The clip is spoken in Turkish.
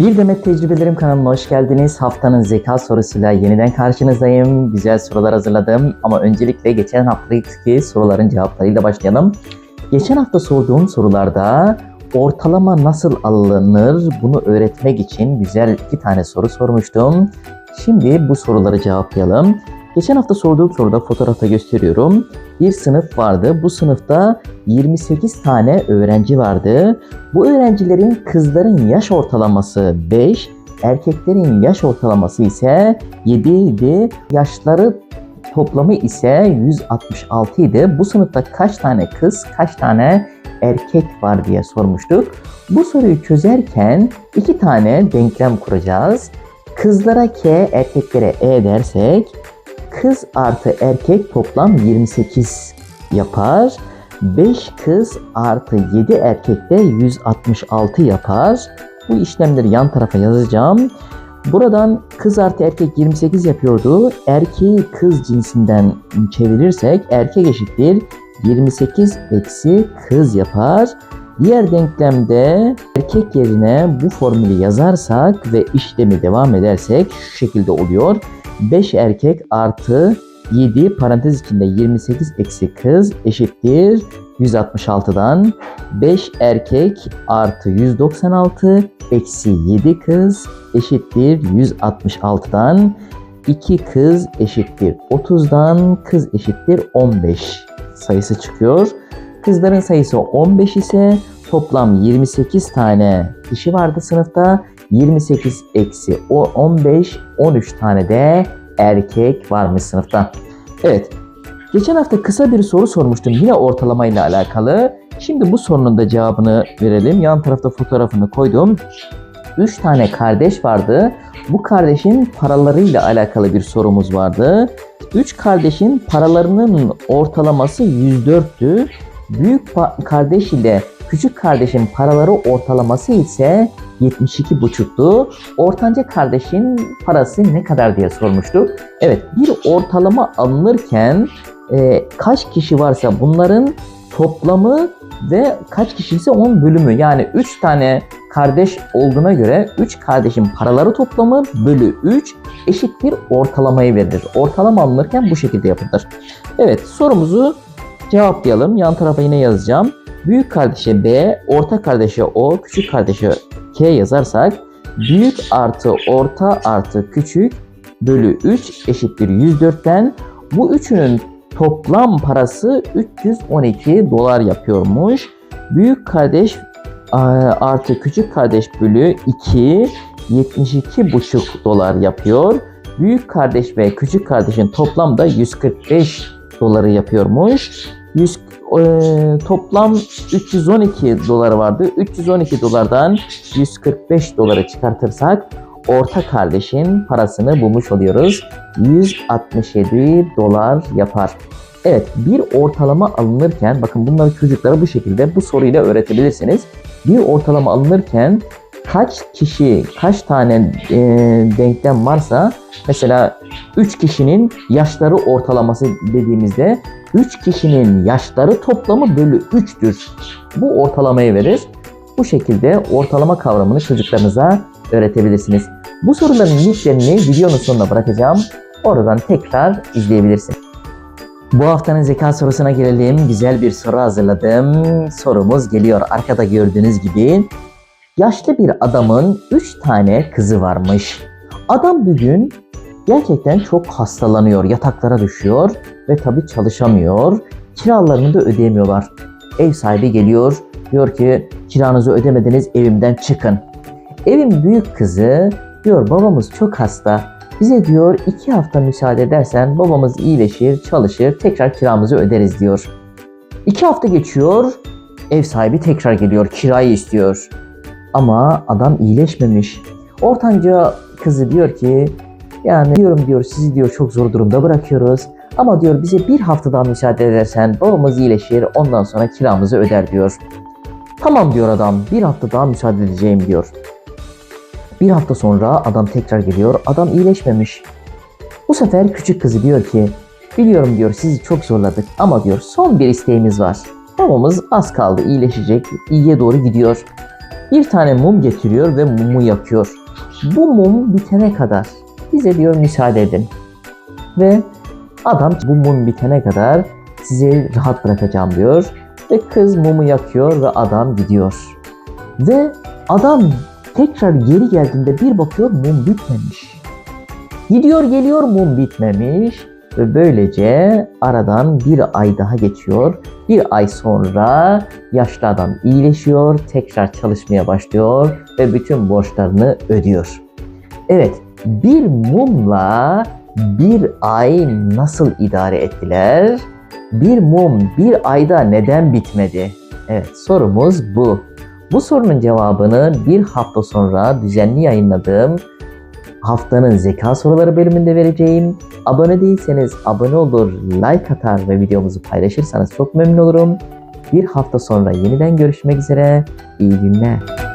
Bir Demet Tecrübelerim kanalına hoş geldiniz. Haftanın zeka sorusuyla yeniden karşınızdayım. Güzel sorular hazırladım ama öncelikle geçen haftaki soruların cevaplarıyla başlayalım. Geçen hafta sorduğum sorularda ortalama nasıl alınır bunu öğretmek için güzel iki tane soru sormuştum. Şimdi bu soruları cevaplayalım. Geçen hafta sorduğum soruda fotoğrafta gösteriyorum. Bir sınıf vardı. Bu sınıfta 28 tane öğrenci vardı. Bu öğrencilerin kızların yaş ortalaması 5, erkeklerin yaş ortalaması ise 7 idi. Yaşları toplamı ise 166 idi. Bu sınıfta kaç tane kız, kaç tane erkek var diye sormuştuk. Bu soruyu çözerken iki tane denklem kuracağız. Kızlara K, erkeklere E dersek kız artı erkek toplam 28 yapar. 5 kız artı 7 erkek de 166 yapar. Bu işlemleri yan tarafa yazacağım. Buradan kız artı erkek 28 yapıyordu. Erkeği kız cinsinden çevirirsek erkek eşittir 28 eksi kız yapar. Diğer denklemde erkek yerine bu formülü yazarsak ve işlemi devam edersek şu şekilde oluyor. 5 erkek artı 7 parantez içinde 28 eksi kız eşittir 166'dan 5 erkek artı 196 eksi 7 kız eşittir 166'dan 2 kız eşittir 30'dan kız eşittir 15 sayısı çıkıyor. Kızların sayısı 15 ise toplam 28 tane kişi vardı sınıfta. 28 eksi o 15 13 tane de erkek varmış sınıfta. Evet. Geçen hafta kısa bir soru sormuştum yine ortalama ile alakalı. Şimdi bu sorunun da cevabını verelim. Yan tarafta fotoğrafını koydum. 3 tane kardeş vardı. Bu kardeşin paralarıyla alakalı bir sorumuz vardı. 3 kardeşin paralarının ortalaması 104'tü. Büyük kardeş ile küçük kardeşin paraları ortalaması ise 72,5'tu. Ortanca kardeşin parası ne kadar diye sormuştuk. Evet bir ortalama alınırken e, kaç kişi varsa bunların toplamı ve kaç kişi ise onun bölümü. Yani 3 tane kardeş olduğuna göre 3 kardeşin paraları toplamı bölü 3 eşittir ortalamayı verir. Ortalama alınırken bu şekilde yapılır. Evet sorumuzu cevaplayalım. Yan tarafa yine yazacağım. Büyük kardeşe B, orta kardeşe O, küçük kardeşe K yazarsak büyük artı orta artı küçük bölü 3 eşittir 104'ten bu üçünün toplam parası 312 dolar yapıyormuş. Büyük kardeş a, artı küçük kardeş bölü 2 72,5 dolar yapıyor. Büyük kardeş ve küçük kardeşin toplamda 145 doları yapıyormuş. 100, e, toplam 312 doları vardı. 312 dolardan 145 doları çıkartırsak orta kardeşin parasını bulmuş oluyoruz. 167 dolar yapar. Evet bir ortalama alınırken bakın bunları çocuklara bu şekilde bu soruyla öğretebilirsiniz. Bir ortalama alınırken kaç kişi kaç tane e, denklem varsa mesela 3 kişinin yaşları ortalaması dediğimizde 3 kişinin yaşları toplamı bölü 3'tür. Bu ortalamayı verir. Bu şekilde ortalama kavramını çocuklarınıza öğretebilirsiniz. Bu soruların linklerini videonun sonuna bırakacağım. Oradan tekrar izleyebilirsiniz. Bu haftanın zeka sorusuna gelelim. Güzel bir soru hazırladım. Sorumuz geliyor. Arkada gördüğünüz gibi. Yaşlı bir adamın 3 tane kızı varmış. Adam bugün gerçekten çok hastalanıyor, yataklara düşüyor ve tabii çalışamıyor. Kiralarını da ödeyemiyorlar. Ev sahibi geliyor, diyor ki kiranızı ödemediniz evimden çıkın. Evin büyük kızı diyor babamız çok hasta. Bize diyor iki hafta müsaade edersen babamız iyileşir, çalışır, tekrar kiramızı öderiz diyor. İki hafta geçiyor, ev sahibi tekrar geliyor, kirayı istiyor. Ama adam iyileşmemiş. Ortanca kızı diyor ki yani diyorum diyor sizi diyor çok zor durumda bırakıyoruz. Ama diyor bize bir hafta daha müsaade edersen babamız iyileşir ondan sonra kiramızı öder diyor. Tamam diyor adam bir hafta daha müsaade edeceğim diyor. Bir hafta sonra adam tekrar geliyor adam iyileşmemiş. Bu sefer küçük kızı diyor ki biliyorum diyor sizi çok zorladık ama diyor son bir isteğimiz var. Babamız az kaldı iyileşecek iyiye doğru gidiyor. Bir tane mum getiriyor ve mumu yakıyor. Bu mum bitene kadar bize diyor müsaade edin. Ve adam bu mum bitene kadar sizi rahat bırakacağım diyor. Ve kız mumu yakıyor ve adam gidiyor. Ve adam tekrar geri geldiğinde bir bakıyor mum bitmemiş. Gidiyor geliyor mum bitmemiş. Ve böylece aradan bir ay daha geçiyor. Bir ay sonra yaşlı adam iyileşiyor, tekrar çalışmaya başlıyor ve bütün borçlarını ödüyor. Evet, bir mumla bir ay nasıl idare ettiler? Bir mum bir ayda neden bitmedi? Evet, sorumuz bu. Bu sorunun cevabını bir hafta sonra düzenli yayınladığım haftanın zeka soruları bölümünde vereceğim. Abone değilseniz abone olur, like atar ve videomuzu paylaşırsanız çok memnun olurum. Bir hafta sonra yeniden görüşmek üzere. İyi günler.